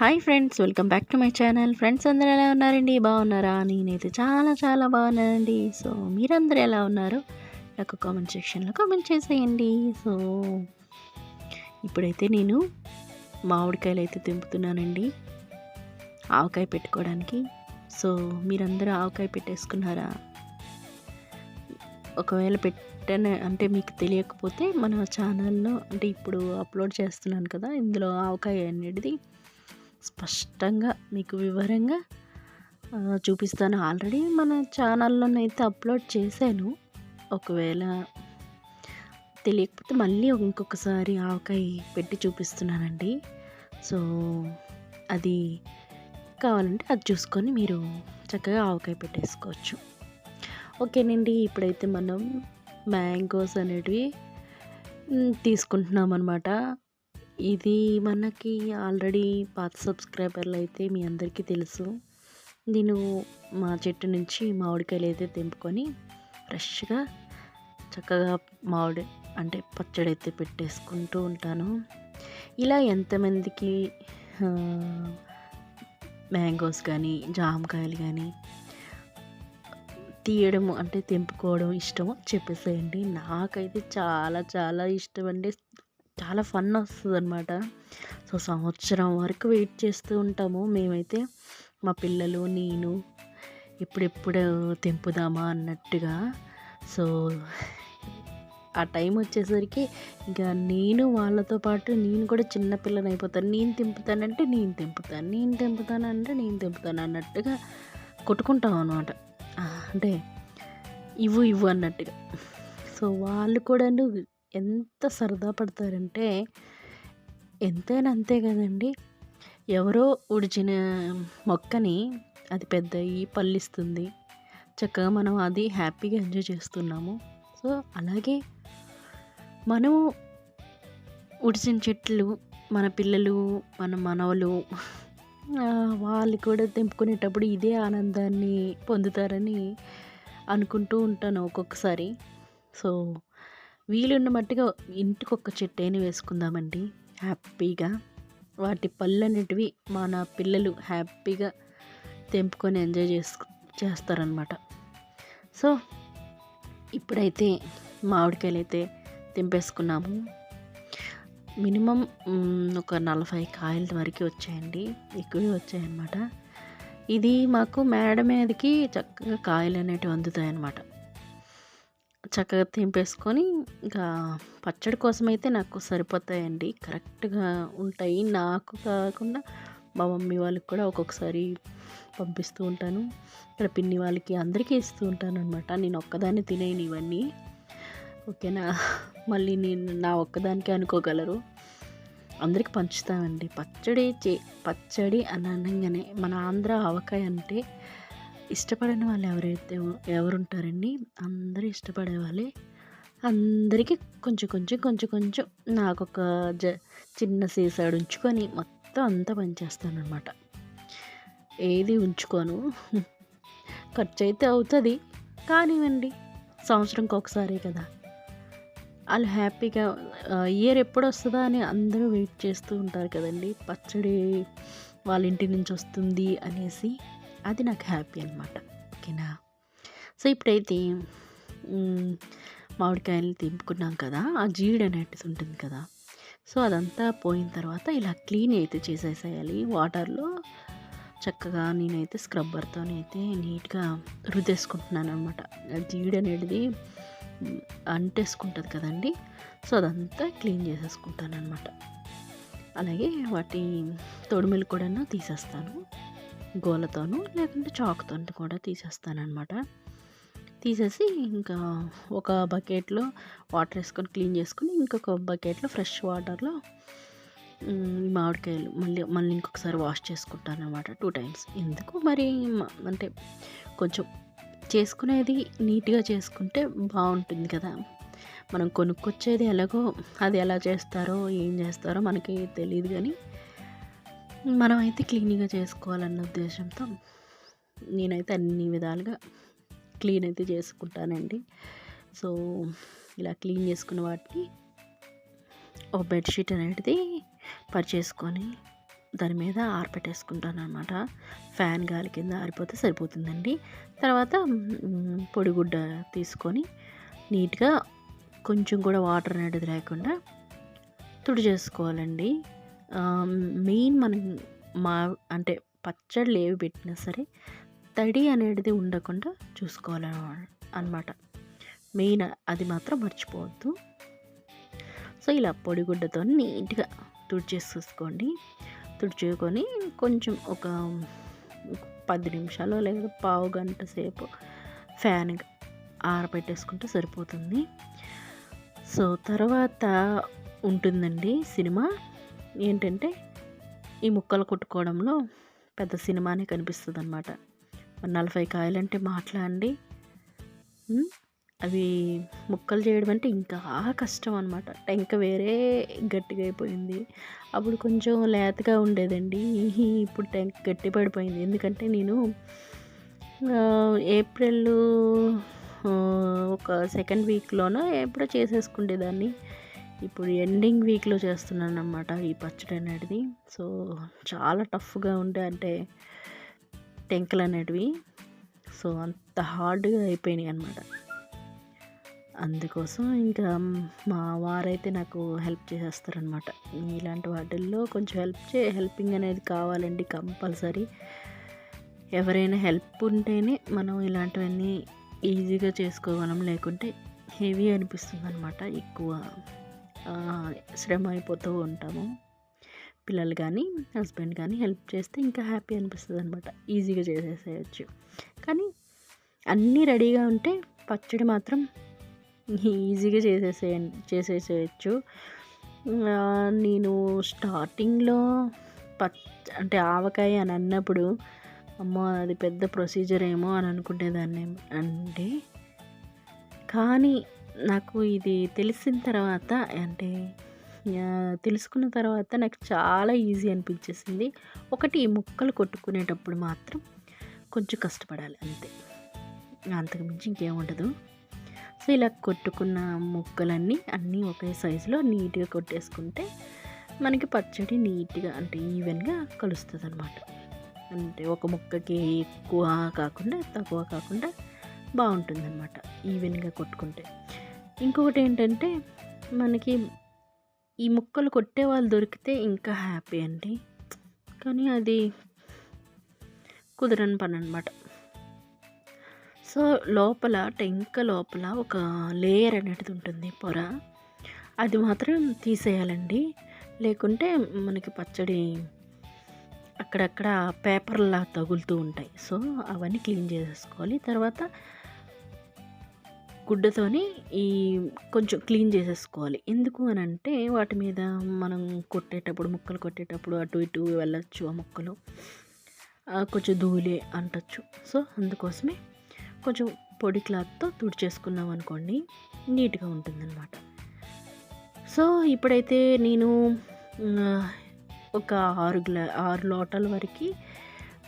Hi friends welcome back to my channel friends అందరూ ఎలా ఉన్నారండి? బాగున్నారా? నేనైతే చాలా చాలా బాగున్నానండి. సో మీరందరూ ఎలా ఉన్నారు? నాకు కామెంట్ సెక్షన్లో కామెంట్ చేసేయండి. సో ఇప్పుడైతే నేను మామిడికాయలు అయితే తెంపుతున్నానండి. ఆవకాయ పెట్టుకోవడానికి. సో మీరందరూ ఆవకాయ పెట్టేసుకున్నారా? ఒకవేళ పెట్టాను అంటే మీకు తెలియకపోతే మన ఛానల్లో అంటే ఇప్పుడు అప్లోడ్ చేస్తున్నాను కదా ఇందులో ఆవకాయ అనేది స్పష్టంగా మీకు వివరంగా చూపిస్తాను. ఆల్రెడీ మన ఛానల్లోనైతే అప్లోడ్ చేశాను. ఒకవేళ తెలియకపోతే మళ్ళీ ఇంకొకసారి ఆవకాయ పెట్టి చూపిస్తున్నానండి. సో అది కావాలంటే అది చూసుకొని మీరు చక్కగా ఆవకాయ పెట్టేసుకోవచ్చు. ఓకేనండి ఇప్పుడైతే మనం మ్యాంగోస్ అనేటివి తీసుకుంటున్నాం అనమాట ఇది మనకి ఆల్రెడీ పాత సబ్స్క్రైబర్లు అయితే మీ అందరికీ తెలుసు. నేను మా చెట్టు నుంచి మామిడికాయలు అయితే తెంపుకొని ఫ్రెష్గా చక్కగా మామిడి అంటే పచ్చడి అయితే పెట్టేసుకుంటూ ఉంటాను. ఇలా ఎంతమందికి మ్యాంగోస్ కానీ జామకాయలు కానీ తీయడం అంటే తెంపుకోవడం ఇష్టమో చెప్పేసేయండి. నాకైతే చాలా చాలా ఇష్టం అండి చాలా ఫన్ వస్తుంది అనమాట సో సంవత్సరం వరకు వెయిట్ చేస్తూ ఉంటాము. మేమైతే మా పిల్లలు నేను ఎప్పుడెప్పుడు తెంపుదామా అన్నట్టుగా. సో ఆ టైం వచ్చేసరికి ఇంకా నేను వాళ్ళతో పాటు నేను కూడా చిన్నపిల్లని అయిపోతాను. నేను తెంపుతానంటే నేను తెంపుతాను. నేను తెంపుతానంటే నేను తెంపుతాను అన్నట్టుగా కొట్టుకుంటాం అనమాట అంటే ఇవ్వు ఇవ్వు అన్నట్టుగా. సో వాళ్ళు కూడా ఎంత సరదా పడతారంటే ఎంతైనా అంతే కదండి. ఎవరో ఉడిచిన మొక్కని అది పెద్ద అయ్యి పల్లిస్తుంది చక్కగా మనం అది హ్యాపీగా ఎంజాయ్ చేస్తున్నాము. సో అలాగే మనము ఉడిచిన చెట్లు మన పిల్లలు మన మనవలు వాళ్ళు కూడా తెంపుకునేటప్పుడు ఇదే ఆనందాన్ని పొందుతారని అనుకుంటూ ఉంటాను ఒక్కొక్కసారి. సో వీలున్న మట్టుగా ఇంటికి చెట్టు అయినా వేసుకుందామండి. హ్యాపీగా. వాటి పళ్ళు అనేటివి మన పిల్లలు హ్యాపీగా తెంపుకొని ఎంజాయ్ చేసుకు చేస్తారనమాట సో ఇప్పుడైతే మామిడికాయలు అయితే తెంపేసుకున్నాము. మినిమం ఒక నలభై కాయల వరకు వచ్చాయండి. ఎక్కువే వచ్చాయన్నమాట. ఇది మాకు మేడ మీదకి చక్కగా కాయలు అనేటివి అందుతాయి అన్నమాట చక్కగా తెంపేసుకొని ఇంకా పచ్చడి కోసం అయితే నాకు సరిపోతాయండి. కరెక్ట్గా ఉంటాయి. నాకు కాకుండా మా మమ్మీ వాళ్ళకి కూడా ఒక్కొక్కసారి పంపిస్తూ ఉంటాను. ఇక్కడ పిన్ని వాళ్ళకి అందరికీ ఇస్తూ ఉంటాను అనమాట నేను ఒక్కదాన్ని తినేయను ఇవన్నీ. ఓకేనా? మళ్ళీ నేను నా ఒక్కదానికే అనుకోగలరు. అందరికి పంచుతామండి పచ్చడి చే పచ్చడి అని అనగానే మన ఆంధ్ర ఆవకాయ అంటే ఇష్టపడని వాళ్ళు ఎవరైతే ఎవరుంటారండి అందరూ ఇష్టపడే వాళ్ళే. అందరికీ కొంచెం కొంచెం కొంచెం కొంచెం నాకు ఒక జ చిన్న సీసాడు ఉంచుకొని మొత్తం అంతా పనిచేస్తాను అనమాట ఏది ఉంచుకోను. ఖర్చు అయితే అవుతుంది కానివ్వండి సంవత్సరంకి ఒకసారి కదా. వాళ్ళు హ్యాపీగా ఇయర్ ఎప్పుడు వస్తుందా అని అందరూ వెయిట్ చేస్తూ ఉంటారు కదండి. పచ్చడి వాళ్ళ ఇంటి నుంచి వస్తుంది అనేసి. అది నాకు హ్యాపీ అనమాట ఓకేనా? సో ఇప్పుడైతే మామిడికాయలు తెంపుకున్నాం కదా ఆ జీడి అనేటిది ఉంటుంది కదా. సో అదంతా పోయిన తర్వాత ఇలా క్లీన్ అయితే చేసేసేయాలి. వాటర్లో చక్కగా నేనైతే స్క్రబ్బర్తోనైతే నీట్గా రుద్దేసుకుంటున్నాను అనమాట జీడి అనేది అంటేసుకుంటుంది కదండి. సో అదంతా క్లీన్ చేసేసుకుంటాను అనమాట అలాగే వాటి తొడిమెలు కూడా తీసేస్తాను. గోలతోనూ లేకుంటే చాక్తో కూడా తీసేస్తానమాట తీసేసి ఇంకా ఒక బకెట్లో వాటర్ వేసుకొని క్లీన్ చేసుకుని ఇంకొక బకెట్లో ఫ్రెష్ వాటర్లో మామిడికాయలు మళ్ళీ మళ్ళీ ఇంకొకసారి వాష్ చేసుకుంటాను అనమాట టూ టైమ్స్. ఎందుకు? మరి అంటే కొంచెం చేసుకునేది నీట్గా చేసుకుంటే బాగుంటుంది కదా. మనం కొనుక్కొచ్చేది ఎలాగో అది ఎలా చేస్తారో ఏం చేస్తారో మనకి తెలియదు కానీ మనం అయితే క్లీన్గా చేసుకోవాలన్న ఉద్దేశంతో నేనైతే అన్ని విధాలుగా క్లీన్ అయితే చేసుకుంటానండి. సో ఇలా క్లీన్ చేసుకున్న వాటిని ఒక బెడ్షీట్ అనేది పరిచేసుకొని దాని మీద ఆరపెట్టేసుకుంటాను అనమాట ఫ్యాన్ గాలి కింద ఆరిపోతే సరిపోతుందండి. తర్వాత పొడిగుడ్డ తీసుకొని నీట్గా కొంచెం కూడా వాటర్ అనేది లేకుండా తుడి చేసుకోవాలండి మెయిన్ మనం మా అంటే పచ్చళ్ళు ఏవి పెట్టినా సరే తడి అనేది ఉండకుండా చూసుకోవాలి అనమాట మెయిన్ అది మాత్రం మర్చిపోవద్దు. సో ఇలా పొడిగుడ్డతో నీట్గా తుడిచేసేసుకోండి తుడిచేసుకొని కొంచెం ఒక పది నిమిషాలు లేదా పావు గంట సేపు ఫ్యాన్ ఆరబెట్టేసుకుంటే సరిపోతుంది. సో తర్వాత ఉంటుందండి సినిమా. ఏంటంటే ఈ ముక్కలు కుట్టుకోవడంలో పెద్ద సినిమానే కనిపిస్తుంది అనమాట నలభై కాయలంటే మాట్లాడండి అవి ముక్కలు చేయడం అంటే ఇంకా కష్టం అనమాట టెంక వేరే గట్టిగా అయిపోయింది. అప్పుడు కొంచెం లేతగా ఉండేదండి. ఇప్పుడు టెంక గట్టి పడిపోయింది. ఎందుకంటే నేను ఏప్రిల్ ఒక సెకండ్ వీక్లోనో ఎప్పుడో చేసేసుకునేదాన్ని ఇప్పుడు ఎండింగ్ వీక్లో చేస్తున్నాను అనమాట ఈ పచ్చడి అనేది సో చాలా టఫ్గా ఉండే అంటే టెంకలు అనేటివి. సో అంత హార్డ్గా అయిపోయినాయి అనమాట అందుకోసం ఇంకా మా వారైతే నాకు హెల్ప్ చేసేస్తారనమాట ఇలాంటి వాటిల్లో కొంచెం హెల్ప్ చే హెల్పింగ్ అనేది కావాలండి కంపల్సరీ. ఎవరైనా హెల్ప్ ఉంటేనే మనం ఇలాంటివన్నీ ఈజీగా చేసుకోగలం లేకుంటే హెవీ అనిపిస్తుంది అనమాట ఎక్కువ. శ్రమ అయిపోతూ ఉంటాము. పిల్లలు కానీ హస్బెండ్ కానీ హెల్ప్ చేస్తే ఇంకా హ్యాపీ అనిపిస్తుంది అనమాట ఈజీగా చేసేసేయచ్చు. కానీ అన్నీ రెడీగా ఉంటే పచ్చడి మాత్రం ఈజీగా చేసేసే చేసేసేయచ్చు. నేను స్టార్టింగ్లో పచ్చ అంటే ఆవకాయ అని అన్నప్పుడు అమ్మో అది పెద్ద ప్రొసీజర్ ఏమో అని అనుకునేదాన్ని అంటే కానీ నాకు ఇది తెలిసిన తర్వాత అంటే తెలుసుకున్న తర్వాత నాకు చాలా ఈజీ అనిపించేసింది. ఒకటి ముక్కలు కొట్టుకునేటప్పుడు మాత్రం కొంచెం కష్టపడాలి అంతే. అంతకు మించి సో ఇలా కొట్టుకున్న ముక్కలన్నీ అన్నీ ఒకే సైజులో నీట్గా కొట్టేసుకుంటే మనకి పచ్చడి నీట్గా అంటే ఈవెన్గా కలుస్తుంది అనమాట అంటే ఒక ముక్కకి ఎక్కువ కాకుండా తక్కువ కాకుండా బాగుంటుందన్నమాట ఈవెన్గా కొట్టుకుంటే. ఇంకొకటి ఏంటంటే మనకి ఈ ముక్కలు కొట్టే వాళ్ళు దొరికితే ఇంకా హ్యాపీ అండి. కానీ అది కుదరని పని అనమాట సో లోపల టెంక లోపల ఒక లేయర్ అనేది ఉంటుంది పొర. అది మాత్రం తీసేయాలండి. లేకుంటే మనకి పచ్చడి అక్కడక్కడ పేపర్లా తగులుతూ ఉంటాయి. సో అవన్నీ క్లీన్ చేసేసుకోవాలి. తర్వాత గుడ్డతోని ఈ కొంచెం క్లీన్ చేసేసుకోవాలి. ఎందుకు అని అంటే వాటి మీద మనం కొట్టేటప్పుడు ముక్కలు కొట్టేటప్పుడు అటు ఇటు వెళ్ళచ్చు ఆ ముక్కలు. కొంచెం ధూళి అంటచ్చు. సో అందుకోసమే కొంచెం పొడి క్లాత్తో తుడిచేసుకున్నాం అనుకోండి నీట్గా ఉంటుందన్నమాట. సో ఇప్పుడైతే నేను ఒక ఆరు గ్లా ఆరు లోటాల వరకు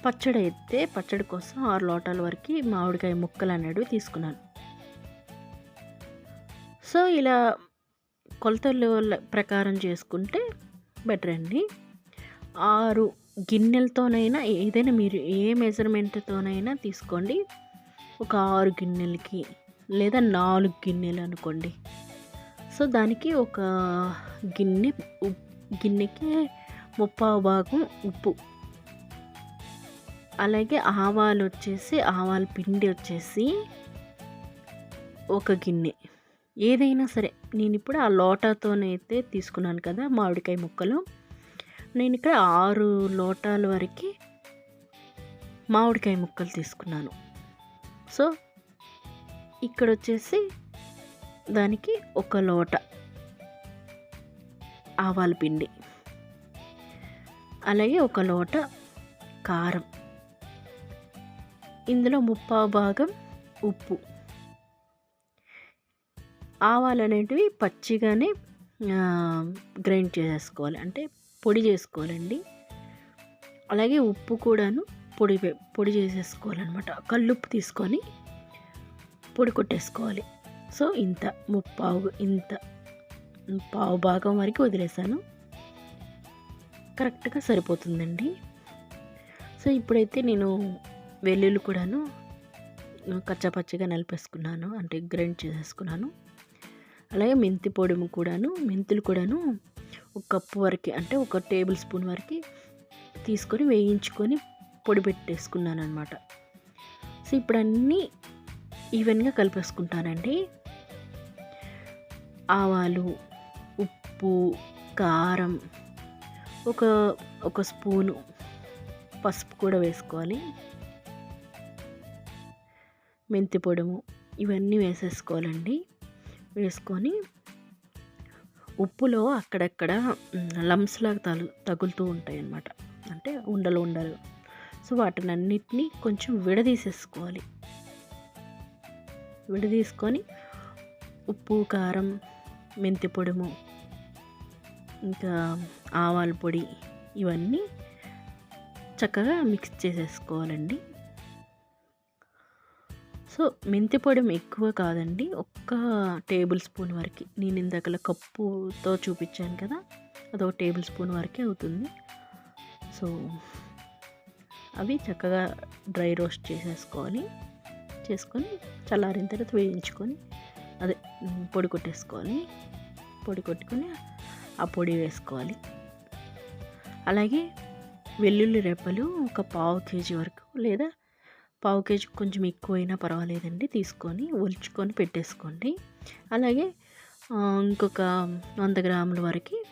పచ్చడి అయితే పచ్చడి కోసం ఆరు లోటాల వరకు మామిడికాయ ముక్కలు అనేవి తీసుకున్నాను. సో ఇలా కొలతలు ప్రకారం చేసుకుంటే బెటర్ అండి. ఆరు గిన్నెలతోనైనా ఏదైనా మీరు ఏ మెజర్మెంట్తోనైనా తీసుకోండి. ఒక ఆరు గిన్నెలకి లేదా నాలుగు గిన్నెలు అనుకోండి. సో దానికి ఒక గిన్నె గిన్నెకి ముప్పావు భాగం ఉప్పు. అలాగే ఆవాలు వచ్చేసి ఆవాల పిండి వచ్చేసి ఒక గిన్నె. ఏదైనా సరే నేను ఇప్పుడు ఆ లోటాతోనైతే తీసుకున్నాను కదా మామిడికాయ ముక్కలు. నేను ఇక్కడ ఆరు లోటాల వరకు మామిడికాయ ముక్కలు తీసుకున్నాను. సో ఇక్కడ వచ్చేసి దానికి ఒక లోట ఆవాల పిండి అలాగే ఒక లోట కారం. ఇందులో ముప్పావు భాగం ఉప్పు. ఆవాలు అనేటివి పచ్చిగానే గ్రైండ్ చేసేసుకోవాలి అంటే పొడి చేసుకోవాలండి. అలాగే ఉప్పు కూడాను పొడి పొడి చేసేసుకోవాలన్నమాట. కల్లుప్పు తీసుకొని పొడి కొట్టేసుకోవాలి. సో ఇంత ముప్పావు ఇంత పావు భాగం వరకు వదిలేసాను. కరెక్ట్గా సరిపోతుందండి. సో ఇప్పుడైతే నేను వెల్లుల్లి కూడాను కచ్చాపచ్చిగా నలిపేసుకున్నాను. అంటే గ్రైండ్ చేసేసుకున్నాను. అలాగే మెంతి పొడి కూడాను మెంతులు కూడాను ఒక కప్పు వరకు అంటే ఒక టేబుల్ స్పూన్ వరకు తీసుకొని వేయించుకొని పొడి పెట్టేసుకున్నాను అనమాట సో ఇప్పుడు అన్నీ ఈవెన్గా కలిపేసుకుంటానండి. ఆవాలు ఉప్పు కారం ఒక ఒక స్పూను పసుపు కూడా వేసుకోవాలి. మెంతి పొడము ఇవన్నీ వేసేసుకోవాలండి. వేసుకొని ఉప్పులో అక్కడక్కడ లంప్స్ లాగా తగు తగులుతూ ఉంటాయి అన్నమాట అంటే ఉండలు ఉండలు. సో వాటిని అన్నిటినీ కొంచెం విడదీసేసుకోవాలి. విడదీసుకొని ఉప్పు కారం మెంతి పొడుము ఇంకా ఆవాల పొడి ఇవన్నీ చక్కగా మిక్స్ చేసేసుకోవాలండి. సో మెంతి పొడి ఎక్కువ కాదండి. ఒక్క టేబుల్ స్పూన్ వరకు. నేను ఇందాకల కప్పుతో చూపించాను కదా అదొక టేబుల్ స్పూన్ వరకే అవుతుంది. సో అవి చక్కగా డ్రై రోస్ట్ చేసేసుకొని చేసుకొని చల్లారిన తర్వాత వేయించుకొని అదే పొడి కొట్టేసుకోవాలి పొడి కొట్టుకొని ఆ పొడి వేసుకోవాలి. అలాగే వెల్లుల్లి రెప్పలు ఒక పావు కేజీ వరకు లేదా పావు కేజీ కొంచెం ఎక్కువైనా పర్వాలేదండి. తీసుకొని ఒలుచుకొని పెట్టేసుకోండి. అలాగే ఇంకొక వంద గ్రాముల వరకు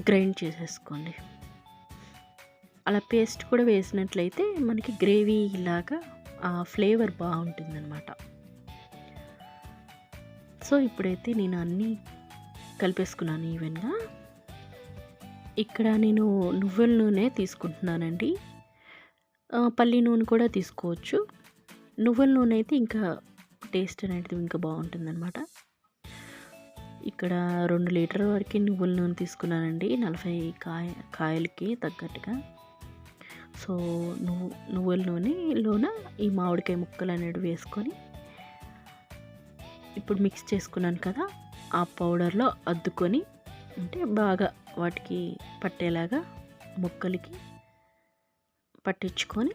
గ్రైండ్ చేసేసుకోండి. అలా పేస్ట్ కూడా వేసినట్లయితే మనకి గ్రేవీ లాగా ఆ ఫ్లేవర్ బాగుంటుందన్నమాట. సో ఇప్పుడైతే నేను అన్నీ కలిపేసుకున్నాను ఈవెన్గా. ఇక్కడ నేను నువ్వుల నూనె తీసుకుంటున్నానండి. పల్లి నూనె కూడా తీసుకోవచ్చు. నువ్వుల నూనె అయితే ఇంకా టేస్ట్ అనేది ఇంకా బాగుంటుందన్నమాట. ఇక్కడ రెండు లీటర్ వరకు నువ్వుల నూనె తీసుకున్నానండి. నలభై కాయ కాయలకి తగ్గట్టుగా. సో నువ్వు నువ్వుల నూనెలోన ఈ మామిడికాయ ముక్కలు అనేవి వేసుకొని ఇప్పుడు మిక్స్ చేసుకున్నాను కదా ఆ పౌడర్లో అద్దుకొని అంటే బాగా వాటికి పట్టేలాగా ముక్కలకి పట్టించుకొని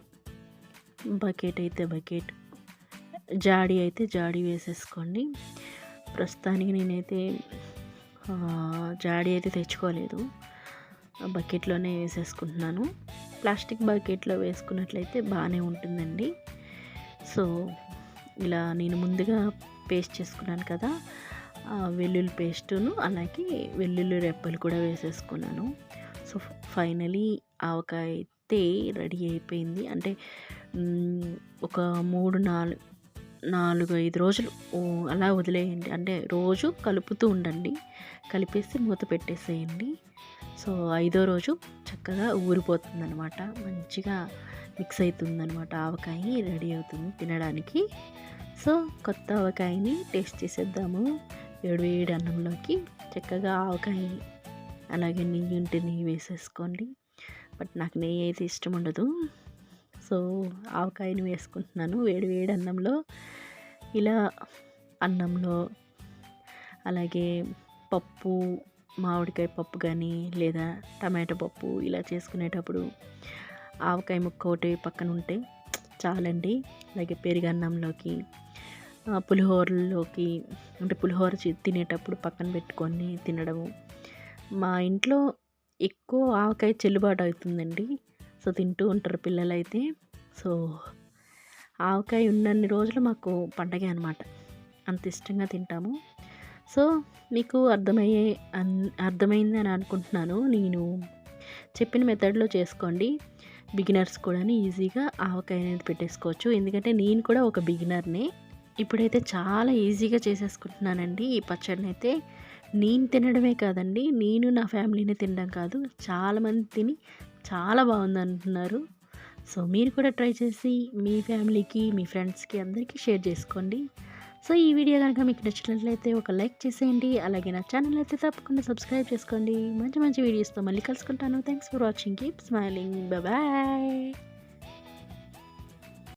బకెట్ అయితే బకెట్. జాడీ అయితే జాడీ వేసేసుకోండి. ప్రస్తుతానికి నేనైతే జాడీ అయితే తెచ్చుకోలేదు. బకెట్లోనే వేసేసుకుంటున్నాను. ప్లాస్టిక్ బకెట్లో వేసుకున్నట్లయితే బాగానే ఉంటుందండి. సో ఇలా నేను ముందుగా పేస్ట్ చేసుకున్నాను కదా వెల్లుల్లి పేస్టును అలాగే వెల్లుల్లి రెప్పలు కూడా వేసేసుకున్నాను. సో ఫైనలీ ఆవకాయ అయితే రెడీ అయిపోయింది. అంటే ఒక మూడు నాలుగు నాలుగు ఐదు రోజులు అలా వదిలేయండి. అంటే రోజు కలుపుతూ ఉండండి. కలిపేసి మూత పెట్టేసేయండి. సో ఐదో రోజు చక్కగా ఊరిపోతుంది అనమాట మంచిగా మిక్స్ అవుతుందనమాట ఆవకాయ రెడీ అవుతుంది తినడానికి. సో కొత్త ఆవకాయని టేస్ట్ చేసేద్దాము. వేడి వేడి అన్నంలోకి చక్కగా ఆవకాయ అలాగే నెయ్యి ఉంటే నెయ్యి వేసేసుకోండి. బట్ నాకు నెయ్యి అయితే ఇష్టం ఉండదు సో ఆవకాయని వేసుకుంటున్నాను. వేడి వేడి అన్నంలో. ఇలా అన్నంలో అలాగే పప్పు మామిడికాయ పప్పు కానీ లేదా టమాటో పప్పు ఇలా చేసుకునేటప్పుడు ఆవకాయ ముక్క ఒకటి పక్కన ఉంటే చాలండి. అలాగే పెరుగన్నంలోకి పులిహోరలోకి అంటే పులిహోర తినేటప్పుడు పక్కన పెట్టుకొని తినడము. మా ఇంట్లో ఎక్కువ ఆవకాయ చెల్లుబాటు అవుతుందండి. సో తింటూ ఉంటారు పిల్లలైతే. సో ఆవకాయ ఉన్నన్ని రోజులు మాకు పండగే అనమాట అంత ఇష్టంగా తింటాము. సో మీకు అర్థమయ్యే అర్థమైంది అని అనుకుంటున్నాను. నేను చెప్పిన మెథడ్లో చేసుకోండి. బిగినర్స్ కూడా ఈజీగా ఆవకాయ అనేది పెట్టేసుకోవచ్చు. ఎందుకంటే నేను కూడా ఒక బిగినర్నే. ఇప్పుడైతే చాలా ఈజీగా చేసేసుకుంటున్నానండి ఈ పచ్చడిని అయితే నేను తినడమే కాదండి నేను నా ఫ్యామిలీని తినడం కాదు. చాలామంది తిని చాలా బాగుంది అంటున్నారు. సో మీరు కూడా ట్రై చేసి మీ ఫ్యామిలీకి మీ ఫ్రెండ్స్కి అందరికీ షేర్ చేసుకోండి. సో ఈ వీడియో కనుక మీకు నచ్చినట్లయితే ఒక లైక్ చేసేయండి. అలాగే నా ఛానల్ అయితే తప్పకుండా సబ్స్క్రైబ్ చేసుకోండి. మంచి మంచి వీడియోస్తో మళ్ళీ కలుసుకుంటాను. Thanks for watching. Keep smiling. Bye.